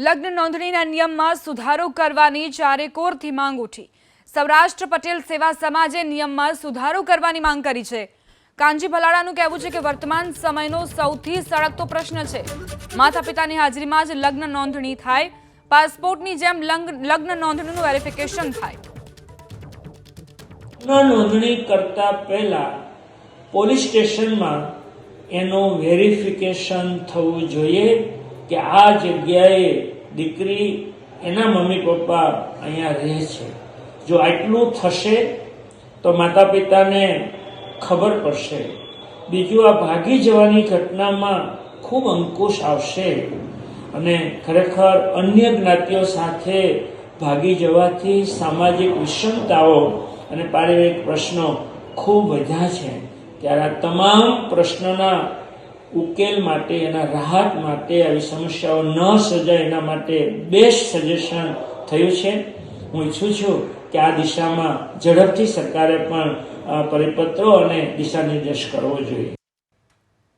લગ્ન નોંધણીના નિયમમાં સુધારો કરવાની ચારેકોરથી માંગ ઉઠી. સૌરાષ્ટ્ર પટેલ સેવા સમાજે નિયમમાં સુધારો કરવાની માંગ કરી છે. કાંજી ભલાડાનું કહેવું છે કે વર્તમાન સમયનો સૌથી સળગતો પ્રશ્ન છે. માતા પિતાની હાજરીમાં જ લગ્ન નોંધણી થાય. પાસપોર્ટની જેમ લંગ- લગ્ન નોંધણીનું વેરિફિકેશન થાય. નોંધણી કરતા પહેલા પોલીસ સ્ટેશનમાં એનું વેરિફિકેશન થવું જોઈએ. કે આ જગ્યાએ દીકરી એના મમ્મી પપ્પા અહીંયા રહે છે. જો આટલું થશે તો માતા પિતાને ખબર પડશે. બીજું આ ભાગી જવાની ઘટનામાં ખૂબ અંકુશ આવશે અને ખરેખર અન્ય જ્ઞાતિઓ સાથે ભાગી જવાથી સામાજિક વિષમતાઓ અને પારિવારિક પ્રશ્નો ખૂબ વધ્યા છે. ત્યારે આ તમામ પ્રશ્નોના ઉકેલ માટે, એના રાહત માટે, આવી સમસ્યાઓ ન સર્જાય એના માટે બેસ્ટ સજેશન થયું છે. હું ઈચ્છું છું કે આ દિશામાં ઝડપથી સરકારે પણ પરિપત્રો અને દિશા નિર્દેશ કરવો જોઈએ.